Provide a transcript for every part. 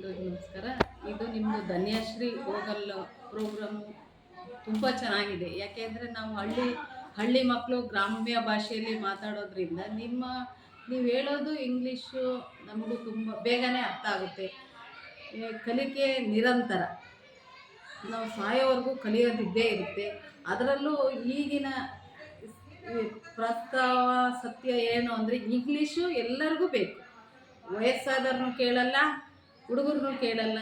ಎಲ್ರಿಗೂ ನಮಸ್ಕಾರ. ಇದು ನಿಮ್ಮದು ಧನ್ಯಶ್ರೀ ಹೋಗಲ್ ಪ್ರೋಗ್ರಾಮು ತುಂಬ ಚೆನ್ನಾಗಿದೆ. ಯಾಕೆಂದರೆ ನಾವು ಹಳ್ಳಿ ಹಳ್ಳಿ ಮಕ್ಕಳು ಗ್ರಾಮ್ಯ ಭಾಷೆಯಲ್ಲಿ ಮಾತಾಡೋದ್ರಿಂದ ನಿಮ್ಮ, ನೀವು ಹೇಳೋದು ಇಂಗ್ಲೀಷು ನಮಗೂ ತುಂಬ ಬೇಗನೆ ಅರ್ಥ ಆಗುತ್ತೆ. ಕಲಿಕೆ ನಿರಂತರ. ನಾವು ಸಾಯೋವರೆಗೂ ಕಲಿಯೋದಿದ್ದೇ ಇರುತ್ತೆ. ಅದರಲ್ಲೂ ಈಗಿನ ಪ್ರಸ್ತಾವ ಸತ್ಯ ಏನು ಅಂದರೆ ಇಂಗ್ಲೀಷು ಎಲ್ಲರಿಗೂ ಬೇಕು. ವಯಸ್ಸಾದವ್ರನ್ನೂ ಕೇಳಲ್ಲ ಹುಡುಗರನ್ನೂ ಕೇಳಲ್ಲ.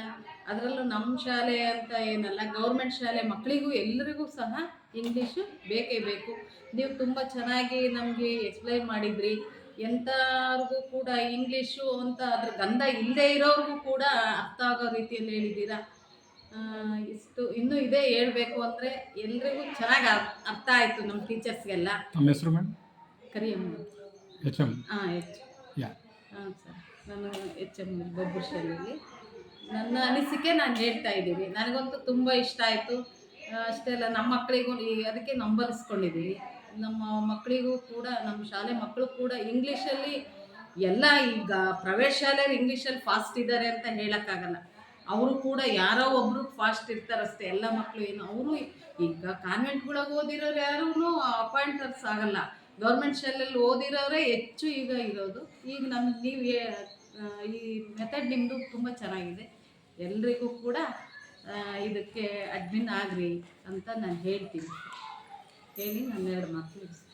ಅದರಲ್ಲೂ ನಮ್ಮ ಶಾಲೆ ಅಂತ ಏನಲ್ಲ ಗೌರ್ಮೆಂಟ್ ಶಾಲೆ ಮಕ್ಕಳಿಗೂ ಎಲ್ಲರಿಗೂ ಸಹ ಇಂಗ್ಲೀಷು ಬೇಕೇ ಬೇಕು. ನೀವು ತುಂಬ ಚೆನ್ನಾಗಿ ನಮಗೆ ಎಕ್ಸ್ಪ್ಲೈನ್ ಮಾಡಿದ್ರಿ. ಎಂಥವ್ರಿಗೂ ಕೂಡ ಇಂಗ್ಲೀಷು ಅಂತ ಅದ್ರ ಗಂಧ ಇಲ್ಲದೆ ಇರೋರಿಗೂ ಕೂಡ ಅರ್ಥ ಆಗೋ ರೀತಿಯಲ್ಲಿ ಹೇಳಿದ್ದೀರಾ? ಇಷ್ಟು ಇನ್ನೂ ಇದೇ ಹೇಳಬೇಕು ಅಂದರೆ ಎಲ್ರಿಗೂ ಚೆನ್ನಾಗಿ ಅರ್ಥ ಆಯಿತು ನಮ್ಮ ಟೀಚರ್ಸ್ಗೆಲ್ಲ ನಮ್ಮ ಹೆಸರು ಮೇಡಮ್ ಕರಿಯಮ್ಮ ಹಾಂ ಎಚ್ ಹಾಂ ಸರ್. ನಾನು ಎಚ್ ಎಂ ಗೊಬ್ಬರ ಶಾಲೆಯಲ್ಲಿ. ನನ್ನ ಅನಿಸಿಕೆ ನಾನು ಹೇಳ್ತಾ ಇದ್ದೀನಿ. ನನಗಂತೂ ತುಂಬ ಇಷ್ಟ ಆಯಿತು. ಅಷ್ಟೇ ಅಲ್ಲ, ನಮ್ಮ ಮಕ್ಕಳಿಗೂ ಈ- ಅದಕ್ಕೆ ನಂಬರಿಸ್ಕೊಂಡಿದ್ದೀವಿ ನಮ್ಮ ಮಕ್ಕಳಿಗೂ ಕೂಡ, ನಮ್ಮ ಶಾಲೆ ಮಕ್ಕಳು ಕೂಡ ಇಂಗ್ಲೀಷಲ್ಲಿ ಎಲ್ಲ ಈಗ ಪ್ರೈವೇಟ್ ಶಾಲೆಯಲ್ಲಿ ಇಂಗ್ಲೀಷಲ್ಲಿ ಫಾಸ್ಟ್ ಇದ್ದಾರೆ ಅಂತ ಹೇಳೋಕ್ಕಾಗಲ್ಲ. ಅವರು ಕೂಡ ಯಾರೋ ಒಬ್ಬರು ಫಾಸ್ಟ್ ಇರ್ತಾರಷ್ಟೇ ಎಲ್ಲ ಮಕ್ಕಳು ಏನು, ಅವರು ಈಗ ಕಾನ್ವೆಂಟ್ಗಳಿಗೆ ಓದಿರೋರು ಯಾರೂ ಅಪಾಯಿಂಟರ್ಸ್ ಆಗಲ್ಲ. ಗೌರ್ಮೆಂಟ್ ಶಾಲೆಯಲ್ಲಿ ಓದಿರೋರೇ ಹೆಚ್ಚು ಈಗ ಇರೋದು. ಈಗ ನಮ್ಮ ನೀವು ಈ ಮೆಥಡ್ ನಿಮ್ಮದು ತುಂಬ ಚೆನ್ನಾಗಿದೆ. ಎಲ್ರಿಗೂ ಕೂಡ ಇದಕ್ಕೆ ಅಡ್ಮಿನ್ ಆಗ್ರಿ ಅಂತ ನಾನು ಹೇಳ್ತೀನಿ. ಹೇಳಿ ನಾನು ಎರಡು ಮಾತು ಮುಗಿಸ್ತೀನಿ